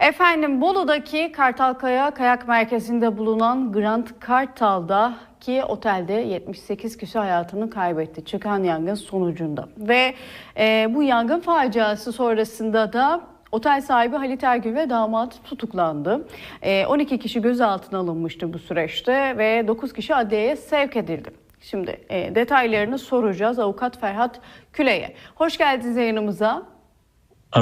Efendim Bolu'daki Kartalkaya Kayak Merkezi'nde bulunan Grand Kartal'da ki otelde 78 kişi hayatını kaybetti çıkan yangın sonucunda. Ve e, bu yangın faciası sonrasında da otel sahibi Halit Ergül ve damat tutuklandı. E, 12 kişi gözaltına alınmıştı bu süreçte ve 9 kişi adliyeye sevk edildi. Şimdi e, detaylarını soracağız avukat Ferhat Küle'ye. Hoş geldiniz yayınımıza.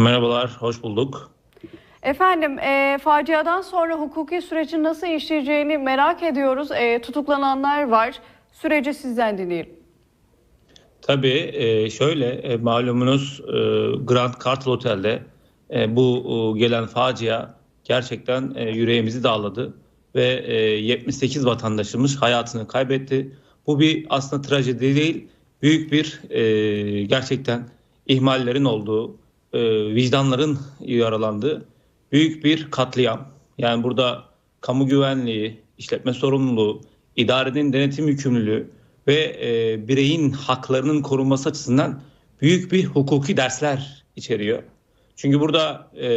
Merhabalar, hoş bulduk. Efendim e, faciadan sonra hukuki sürecin nasıl işleyeceğini merak ediyoruz. E, tutuklananlar var. Süreci sizden dinleyelim. Tabii e, şöyle e, malumunuz e, Grand Kartal Otel'de bu gelen facia gerçekten yüreğimizi dağladı ve e, 78 vatandaşımız hayatını kaybetti. Bu bir aslında trajedi değil, büyük bir gerçekten ihmallerin olduğu, vicdanların yaralandığı büyük bir katliam. Yani burada kamu güvenliği, işletme sorumluluğu, idarenin denetim yükümlülüğü ve e, bireyin haklarının korunması açısından büyük bir hukuki dersler içeriyor. Çünkü burada e,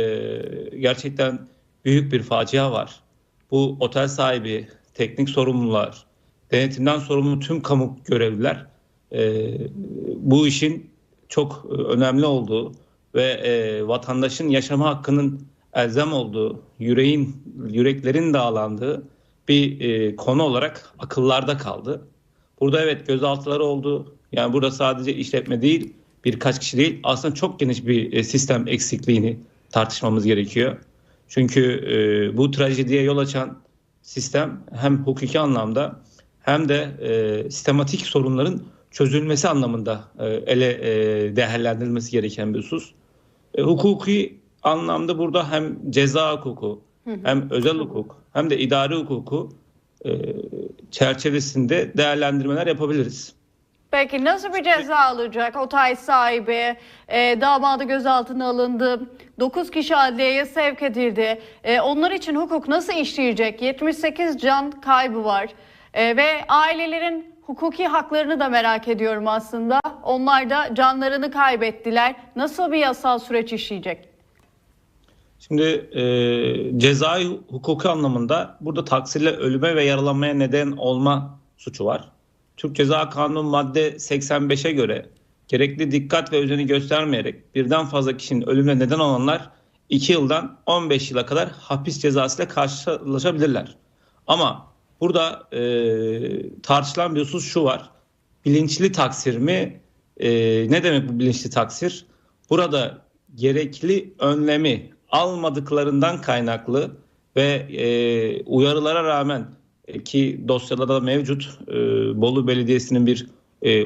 gerçekten büyük bir facia var. Bu otel sahibi, teknik sorumlular, denetimden sorumlu tüm kamu görevliler e, bu işin çok önemli olduğu ve e, vatandaşın yaşama hakkının elzem olduğu, yüreğin, yüreklerin dağlandığı bir e, konu olarak akıllarda kaldı. Burada evet gözaltıları oldu. Yani burada sadece işletme değil, birkaç kişi değil, aslında çok geniş bir e, sistem eksikliğini tartışmamız gerekiyor. Çünkü e, bu trajediye yol açan sistem hem hukuki anlamda hem de e, sistematik sorunların çözülmesi anlamında e, ele e, değerlendirilmesi gereken bir husus. E, hukuki anlamda burada hem ceza hukuku hem özel hukuk hem de idari hukuku e, çerçevesinde değerlendirmeler yapabiliriz. Peki nasıl bir ceza alacak otel sahibi? E, damadı gözaltına alındı. 9 kişi adliyeye sevk edildi. E, onlar için hukuk nasıl işleyecek? 78 can kaybı var. E, ve ailelerin hukuki haklarını da merak ediyorum aslında. Onlar da canlarını kaybettiler. Nasıl bir yasal süreç işleyecek? Şimdi e, cezai hukuki anlamında burada taksirle ölüme ve yaralanmaya neden olma suçu var. Türk Ceza Kanunu madde 85'e göre gerekli dikkat ve özeni göstermeyerek birden fazla kişinin ölümüne neden olanlar 2 yıldan 15 yıla kadar hapis cezası ile karşılaşabilirler. Ama burada e, tartışılan bir husus şu var. Bilinçli taksir mi? E, ne demek bu bilinçli taksir? Burada gerekli önlemi almadıklarından kaynaklı ve e, uyarılara rağmen e, ki dosyada da mevcut e, Bolu Belediyesi'nin bir e,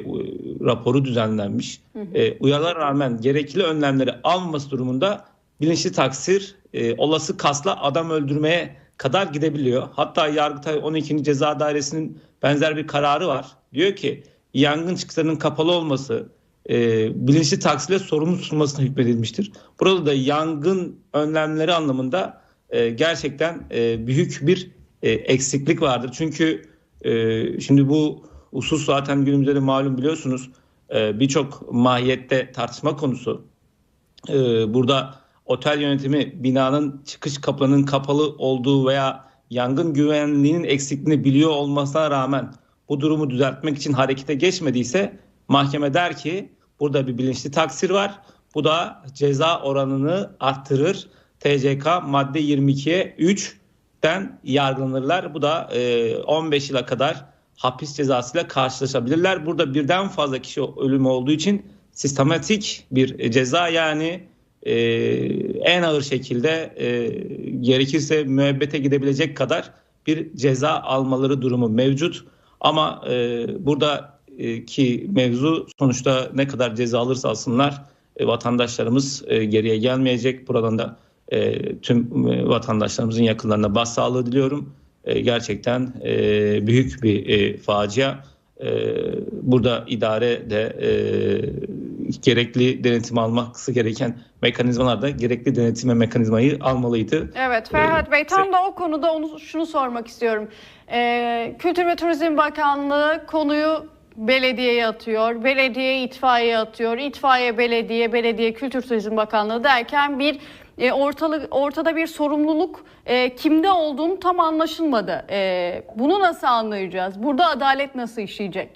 raporu düzenlenmiş. Hı hı. E, uyarılara rağmen gerekli önlemleri almaması durumunda bilinçli taksir e, olası kasla adam öldürmeye kadar gidebiliyor. Hatta Yargıtay 12. Ceza Dairesi'nin benzer bir kararı var. Diyor ki yangın çıkışlarının kapalı olması, e, bilinçli taksirle sorumlu tutulmasına hükmedilmiştir. Burada da yangın önlemleri anlamında e, gerçekten e, büyük bir e, eksiklik vardır. Çünkü e, şimdi bu husus zaten günümüzde de malum biliyorsunuz e, birçok mahiyette tartışma konusu. E, burada otel yönetimi binanın çıkış kapının kapalı olduğu veya yangın güvenliğinin eksikliğini biliyor olmasına rağmen bu durumu düzeltmek için harekete geçmediyse mahkeme der ki burada bir bilinçli taksir var. Bu da ceza oranını arttırır. TCK madde 22'ye 3'ten yargılanırlar. Bu da 15 yıla kadar hapis cezasıyla karşılaşabilirler. Burada birden fazla kişi ölümü olduğu için sistematik bir ceza yani e, en ağır şekilde e, gerekirse müebbete gidebilecek kadar bir ceza almaları durumu mevcut. Ama e, burada ki mevzu sonuçta ne kadar ceza alırsa alsınlar e, vatandaşlarımız e, geriye gelmeyecek. Buradan da e, tüm e, vatandaşlarımızın yakınlarına başsağlığı diliyorum. E, gerçekten e, büyük bir e, facia. E, burada idare de e, gerekli denetim alması gereken mekanizmalar da gerekli denetime mekanizmayı almalıydı. Evet Ferhat Bey tam da o konuda onu şunu sormak istiyorum. Ee, Kültür ve Turizm Bakanlığı konuyu belediyeye atıyor, belediye itfaiye atıyor, itfaiye belediye, belediye Kültür Turizm Bakanlığı derken bir e, ortalık ortada bir sorumluluk e, kimde olduğunu tam anlaşılmadı. E, bunu nasıl anlayacağız? Burada adalet nasıl işleyecek?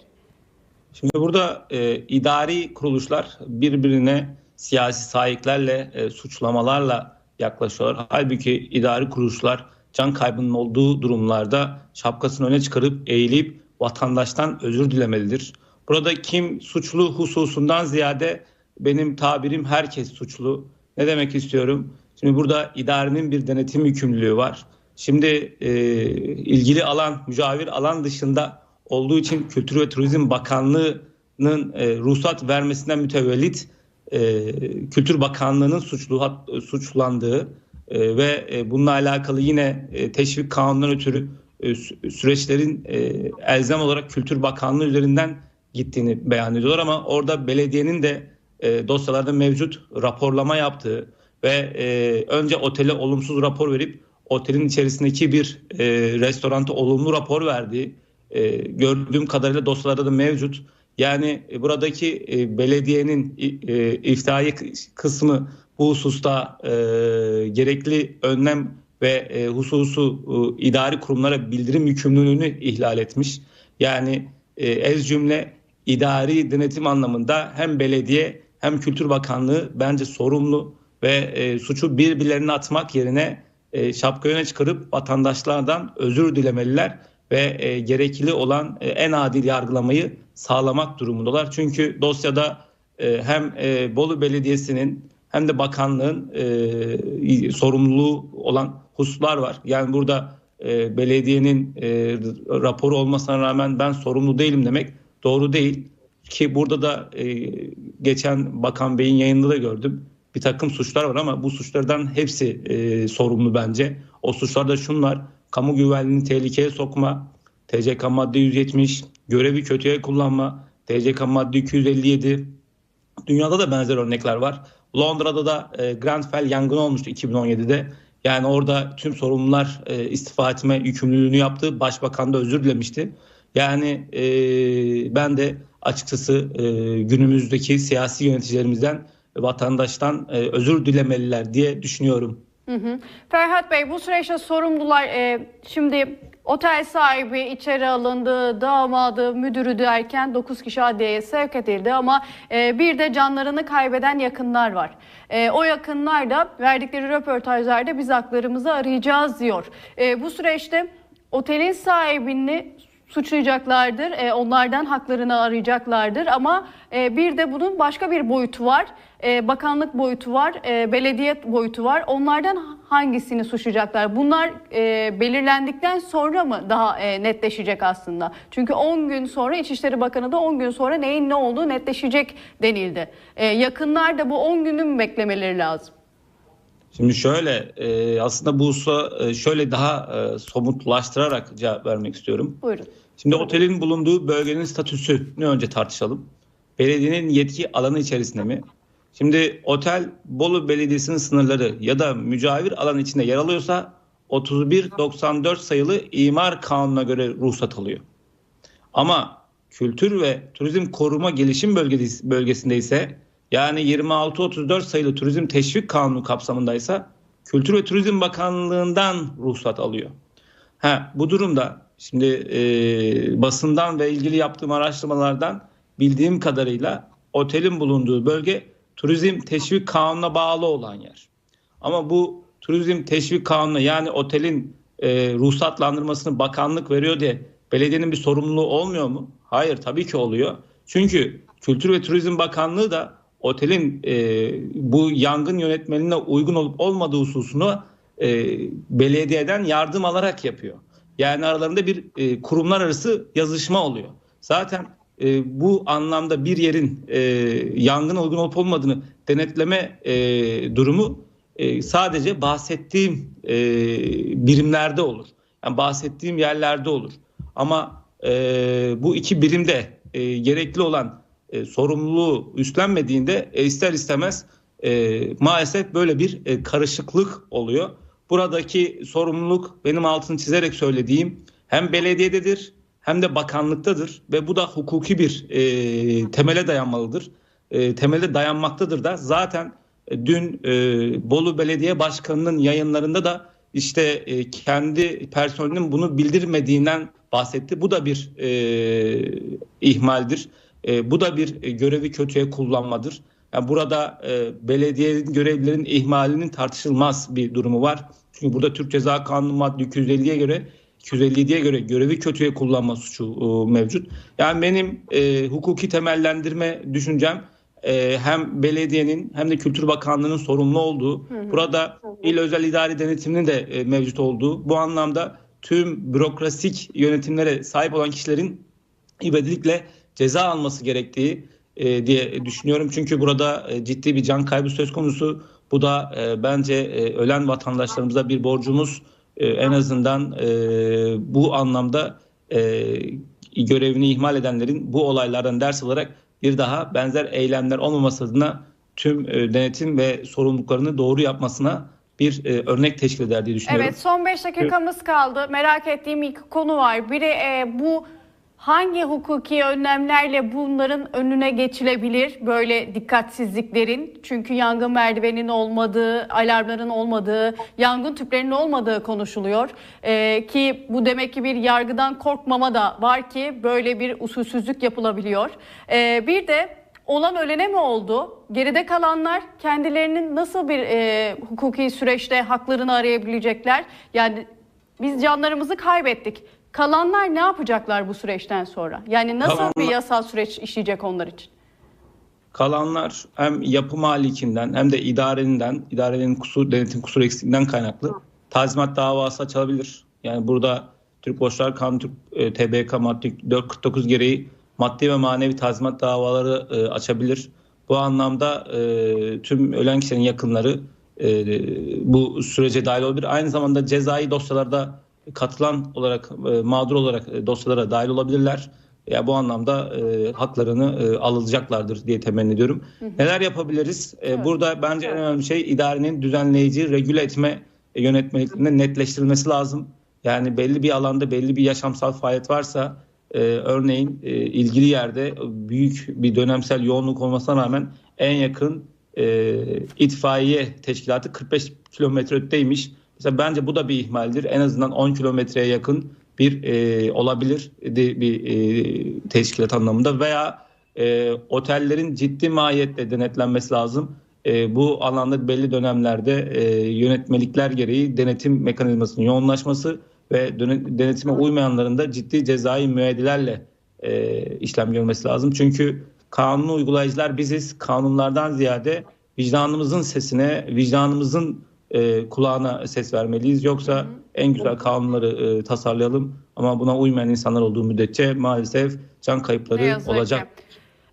Şimdi burada e, idari kuruluşlar birbirine siyasi sahiplerle, e, suçlamalarla yaklaşıyorlar. Halbuki idari kuruluşlar can kaybının olduğu durumlarda şapkasını öne çıkarıp eğilip vatandaştan özür dilemelidir. Burada kim suçlu hususundan ziyade benim tabirim herkes suçlu. Ne demek istiyorum? Şimdi burada idarenin bir denetim yükümlülüğü var. Şimdi e, ilgili alan, mücavir alan dışında olduğu için Kültür ve Turizm Bakanlığı'nın e, ruhsat vermesinden mütevellit e, Kültür Bakanlığı'nın suçlu suçlandığı e, ve e, bununla alakalı yine e, teşvik kanunundan ötürü süreçlerin e, elzem olarak Kültür Bakanlığı üzerinden gittiğini beyan ediyorlar ama orada belediyenin de e, dosyalarda mevcut raporlama yaptığı ve e, önce otele olumsuz rapor verip otelin içerisindeki bir e, restoranta olumlu rapor verdiği e, gördüğüm kadarıyla dosyalarda da mevcut. Yani e, buradaki e, belediyenin e, iftihai kısmı bu hususta e, gerekli önlem ve e, hususu e, idari kurumlara bildirim yükümlülüğünü ihlal etmiş. Yani e, ez cümle idari denetim anlamında hem belediye hem Kültür Bakanlığı bence sorumlu ve e, suçu birbirlerine atmak yerine e, şapka öne çıkarıp vatandaşlardan özür dilemeliler ve e, gerekli olan e, en adil yargılamayı sağlamak durumundalar. Çünkü dosyada e, hem e, Bolu Belediyesi'nin hem de bakanlığın e, sorumluluğu olan hususlar var. Yani burada e, belediyenin e, raporu olmasına rağmen ben sorumlu değilim demek doğru değil. Ki burada da e, geçen Bakan Bey'in yayında da gördüm. Bir takım suçlar var ama bu suçlardan hepsi e, sorumlu bence. O suçlar da şunlar. Kamu güvenliğini tehlikeye sokma, TCK madde 170, görevi kötüye kullanma, TCK madde 257. Dünyada da benzer örnekler var. Londra'da da e, Grenfell yangını olmuştu 2017'de. Yani orada tüm sorumlular e, istifa etme yükümlülüğünü yaptı. Başbakan da özür dilemişti. Yani e, ben de açıkçası e, günümüzdeki siyasi yöneticilerimizden vatandaştan e, özür dilemeliler diye düşünüyorum. Hı hı. Ferhat Bey bu süreçte sorumlular e, şimdi otel sahibi içeri alındı, damadı, müdürü derken 9 kişi adliyeye sevk edildi ama e, bir de canlarını kaybeden yakınlar var. E, o yakınlar da verdikleri röportajlarda biz haklarımızı arayacağız diyor. E, bu süreçte otelin sahibini suçlayacaklardır. E, onlardan haklarını arayacaklardır ama e, bir de bunun başka bir boyutu var. E, bakanlık boyutu var, e, belediye boyutu var. Onlardan hangisini suçlayacaklar? Bunlar belirlendikten sonra mı daha netleşecek aslında? Çünkü 10 gün sonra İçişleri Bakanı da 10 gün sonra neyin ne olduğu netleşecek denildi. E, yakınlar da bu 10 günü mü beklemeleri lazım? Şimdi şöyle e, aslında bu e, şöyle daha e, somutlaştırarak cevap vermek istiyorum. Buyurun. Şimdi otelin bulunduğu bölgenin statüsünü önce tartışalım. Belediyenin yetki alanı içerisinde mi? Şimdi otel Bolu Belediyesi'nin sınırları ya da mücavir alan içinde yer alıyorsa 3194 sayılı imar kanununa göre ruhsat alıyor. Ama kültür ve turizm koruma gelişim bölgesi- bölgesinde ise yani 2634 sayılı turizm teşvik kanunu kapsamındaysa Kültür ve Turizm Bakanlığı'ndan ruhsat alıyor. Ha, bu durumda şimdi e, basından ve ilgili yaptığım araştırmalardan bildiğim kadarıyla otelin bulunduğu bölge turizm teşvik kanununa bağlı olan yer. Ama bu turizm teşvik kanunu yani otelin e, ruhsatlandırmasını bakanlık veriyor diye belediyenin bir sorumluluğu olmuyor mu? Hayır tabii ki oluyor. Çünkü Kültür ve Turizm Bakanlığı da otelin e, bu yangın yönetmeliğine uygun olup olmadığı hususunu e, belediyeden yardım alarak yapıyor. Yani aralarında bir e, kurumlar arası yazışma oluyor. Zaten e, bu anlamda bir yerin e, yangın uygun olup olmadığını denetleme e, durumu e, sadece bahsettiğim e, birimlerde olur. Yani bahsettiğim yerlerde olur. Ama e, bu iki birimde e, gerekli olan e, sorumluluğu üstlenmediğinde e, ister istemez e, maalesef böyle bir e, karışıklık oluyor. Buradaki sorumluluk benim altını çizerek söylediğim hem belediyededir hem de bakanlıktadır ve bu da hukuki bir e, temele dayanmalıdır. E, temele dayanmaktadır da zaten e, dün e, Bolu Belediye Başkanı'nın yayınlarında da işte e, kendi personelinin bunu bildirmediğinden bahsetti. Bu da bir e, ihmaldir. E, bu da bir e, görevi kötüye kullanmadır. Yani burada e, belediyenin görevlilerin ihmalinin tartışılmaz bir durumu var. Çünkü burada Türk Ceza Kanunu madde 250'ye göre 257'ye göre görevi kötüye kullanma suçu e, mevcut. Yani benim e, hukuki temellendirme düşüncem e, hem belediyenin hem de Kültür Bakanlığı'nın sorumlu olduğu, hı hı. burada il özel idari denetiminin de e, mevcut olduğu, bu anlamda tüm bürokrasik yönetimlere sahip olan kişilerin ivedilikle ceza alması gerektiği e, diye düşünüyorum. Çünkü burada e, ciddi bir can kaybı söz konusu. Bu da e, bence e, ölen vatandaşlarımıza bir borcumuz. E, en azından e, bu anlamda e, görevini ihmal edenlerin bu olaylardan ders alarak bir daha benzer eylemler olmaması adına tüm e, denetim ve sorumluluklarını doğru yapmasına bir e, örnek teşkil eder diye düşünüyorum. Evet son 5 dakikamız kaldı. Merak ettiğim iki konu var. Biri e, bu hangi hukuki önlemlerle bunların önüne geçilebilir böyle dikkatsizliklerin? Çünkü yangın merdivenin olmadığı, alarmların olmadığı, yangın tüplerinin olmadığı konuşuluyor. Ee, ki bu demek ki bir yargıdan korkmama da var ki böyle bir usulsüzlük yapılabiliyor. Ee, bir de olan ölene mi oldu? Geride kalanlar kendilerinin nasıl bir e, hukuki süreçte haklarını arayabilecekler? Yani biz canlarımızı kaybettik. Kalanlar ne yapacaklar bu süreçten sonra? Yani nasıl Kalanlar, bir yasal süreç işleyecek onlar için? Kalanlar hem yapı malikinden hem de idareninden, idarenin kusur, denetim kusur eksikliğinden kaynaklı tazminat davası açılabilir. Yani burada Türk Borçlar Kanunu Türk e, TBK madde 449 gereği maddi ve manevi tazminat davaları e, açabilir. Bu anlamda e, tüm ölen kişilerin yakınları e, bu sürece dahil olabilir. Aynı zamanda cezai dosyalarda katılan olarak e, mağdur olarak e, dosyalara dahil olabilirler. Ya bu anlamda e, haklarını e, alacaklardır diye temenni ediyorum. Hı hı. Neler yapabiliriz? E, evet. Burada bence en önemli şey idarenin düzenleyici, regüle etme e, yönetmeliklerinde netleştirilmesi lazım. Yani belli bir alanda belli bir yaşamsal faaliyet varsa e, örneğin e, ilgili yerde büyük bir dönemsel yoğunluk olmasına rağmen en yakın e, itfaiye teşkilatı 45 kilometre öteymiş. Mesela bence bu da bir ihmaldir. En azından 10 kilometreye yakın bir e, olabilir bir e, teşkilat anlamında veya e, otellerin ciddi mahiyetle denetlenmesi lazım. E, bu alanda belli dönemlerde e, yönetmelikler gereği denetim mekanizmasının yoğunlaşması ve denetime uymayanların da ciddi cezai müeydilerle e, işlem görmesi lazım. Çünkü kanunu uygulayıcılar biziz. Kanunlardan ziyade vicdanımızın sesine, vicdanımızın e, kulağına ses vermeliyiz. Yoksa hı hı. en güzel kanunları e, tasarlayalım ama buna uymayan insanlar olduğu müddetçe maalesef can kayıpları olacak. Ki.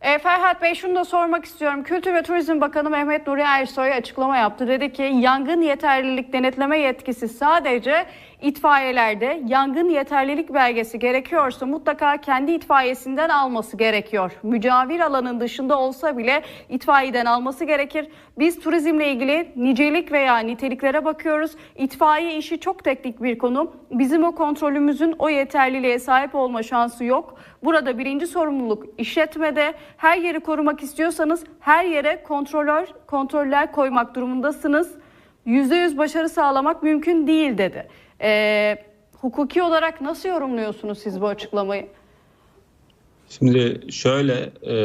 E, Ferhat Bey şunu da sormak istiyorum. Kültür ve Turizm Bakanı Mehmet Nuri Ersoy açıklama yaptı. Dedi ki yangın yeterlilik denetleme yetkisi sadece itfaiyelerde yangın yeterlilik belgesi gerekiyorsa mutlaka kendi itfaiyesinden alması gerekiyor. Mücavir alanın dışında olsa bile itfaiyeden alması gerekir. Biz turizmle ilgili nicelik veya niteliklere bakıyoruz. İtfaiye işi çok teknik bir konu. Bizim o kontrolümüzün o yeterliliğe sahip olma şansı yok. Burada birinci sorumluluk işletmede. Her yeri korumak istiyorsanız her yere kontrolör, kontroller koymak durumundasınız. %100 başarı sağlamak mümkün değil dedi. Ee, hukuki olarak nasıl yorumluyorsunuz siz bu açıklamayı? Şimdi şöyle e,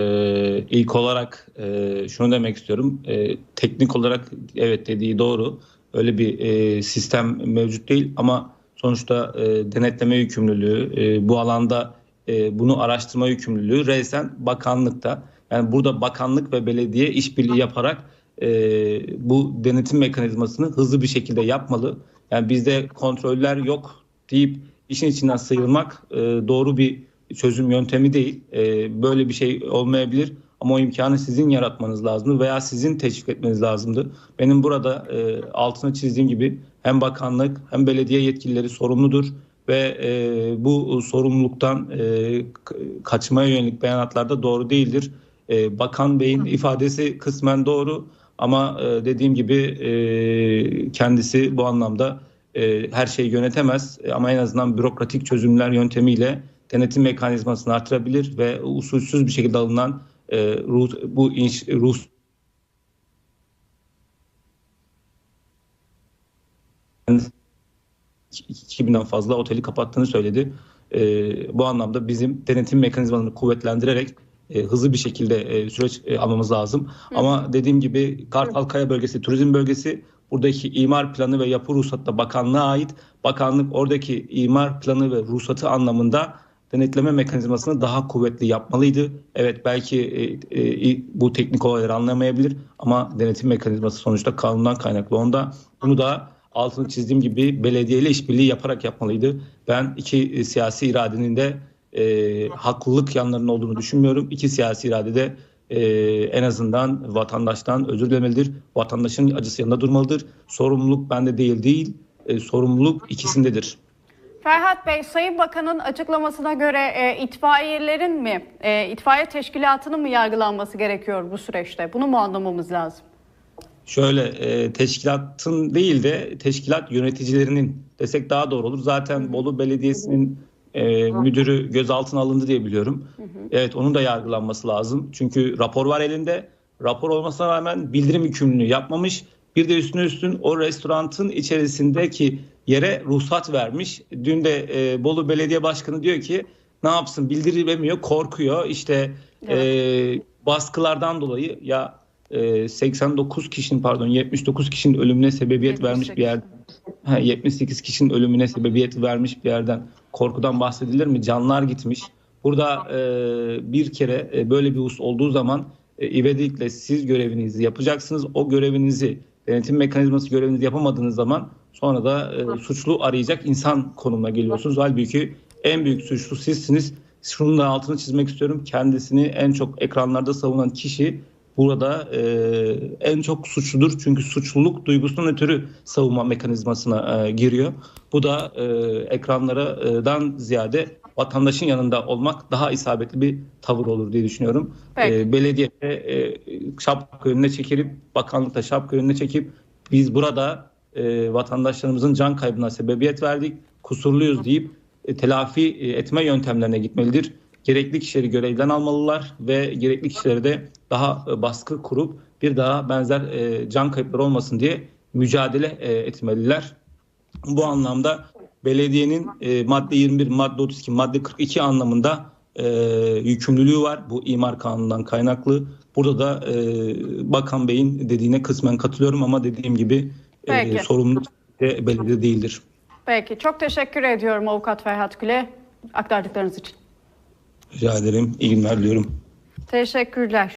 ilk olarak e, şunu demek istiyorum. E, teknik olarak evet dediği doğru. Öyle bir e, sistem mevcut değil ama sonuçta e, denetleme yükümlülüğü e, bu alanda e, bunu araştırma yükümlülüğü resen bakanlıkta. Yani burada bakanlık ve belediye işbirliği yaparak e, bu denetim mekanizmasını hızlı bir şekilde yapmalı. Yani bizde kontroller yok deyip işin içinden sıyrılmak e, doğru bir çözüm yöntemi değil. E, böyle bir şey olmayabilir ama o imkanı sizin yaratmanız lazımdı veya sizin teşvik etmeniz lazımdı. Benim burada e, altına çizdiğim gibi hem bakanlık hem belediye yetkilileri sorumludur ve e, bu sorumluluktan e, kaçmaya yönelik beyanatlarda doğru değildir. E, Bakan Bey'in ifadesi kısmen doğru ama e, dediğim gibi e, kendisi bu anlamda e, her şeyi yönetemez ama en azından bürokratik çözümler yöntemiyle denetim mekanizmasını artırabilir ve usulsüz bir şekilde alınan ruh, bu inş, ruh 2000'den fazla oteli kapattığını söyledi. E, bu anlamda bizim denetim mekanizmalarını kuvvetlendirerek e, hızlı bir şekilde e, süreç e, almamız lazım. Ama dediğim gibi Kartalkaya bölgesi turizm bölgesi buradaki imar planı ve yapı ruhsatı da bakanlığa ait. Bakanlık oradaki imar planı ve ruhsatı anlamında denetleme mekanizmasını daha kuvvetli yapmalıydı. Evet belki e, e, bu teknik olayları anlamayabilir ama denetim mekanizması sonuçta kanundan kaynaklı. Onda bunu da altını çizdiğim gibi belediyeyle işbirliği yaparak yapmalıydı. Ben iki e, siyasi iradenin de e, haklılık yanlarının olduğunu düşünmüyorum. İki siyasi irade de e, en azından vatandaştan özür dilemelidir. Vatandaşın acısı yanında durmalıdır. Sorumluluk bende değil değil, e, sorumluluk ikisindedir. Ferhat Bey, Sayın Bakan'ın açıklamasına göre e, itfaiyelerin mi, e, itfaiye teşkilatının mı yargılanması gerekiyor bu süreçte? Bunu mu anlamamız lazım? Şöyle e, teşkilatın değil de teşkilat yöneticilerinin desek daha doğru olur. Zaten Bolu Belediyesi'nin e, müdürü gözaltına alındı diye biliyorum. Evet onun da yargılanması lazım. Çünkü rapor var elinde. Rapor olmasına rağmen bildirim yükümlülüğü yapmamış. Bir de üstüne üstün o restoranın içerisindeki yere ruhsat vermiş. Dün de e, Bolu Belediye Başkanı diyor ki ne yapsın bildiremiyor, korkuyor. İşte e, baskılardan dolayı ya e, 89 kişinin pardon 79 kişinin ölümüne sebebiyet vermiş bir yer. Ha, 78 kişinin ölümüne sebebiyet vermiş bir yerden korkudan bahsedilir mi? Canlar gitmiş. Burada e, bir kere e, böyle bir husus olduğu zaman e, ivedilikle siz görevinizi yapacaksınız. O görevinizi denetim mekanizması görevinizi yapamadığınız zaman sonra da e, suçlu arayacak insan konumuna geliyorsunuz. Halbuki en büyük suçlu sizsiniz. Şunun da altını çizmek istiyorum. Kendisini en çok ekranlarda savunan kişi burada e, en çok suçludur. Çünkü suçluluk duygusunun ötürü savunma mekanizmasına e, giriyor. Bu da e, ekranlardan ziyade vatandaşın yanında olmak daha isabetli bir tavır olur diye düşünüyorum. Peki. E, belediye e, şapka önüne çekilip, bakanlıkta şapka önüne çekip biz burada e, vatandaşlarımızın can kaybına sebebiyet verdik, kusurluyuz deyip e, telafi e, etme yöntemlerine gitmelidir. Gerekli kişileri görevden almalılar ve gerekli kişileri de daha e, baskı kurup bir daha benzer e, can kayıpları olmasın diye mücadele e, etmeliler. Bu anlamda belediyenin madde 21, madde 32, madde 42 anlamında yükümlülüğü var. Bu imar kanunundan kaynaklı. Burada da Bakan Bey'in dediğine kısmen katılıyorum ama dediğim gibi Peki. sorumluluk de belediye değildir. Peki, çok teşekkür ediyorum Avukat Ferhat Güle aktardıklarınız için. Rica ederim. İyi günler diliyorum. Teşekkürler.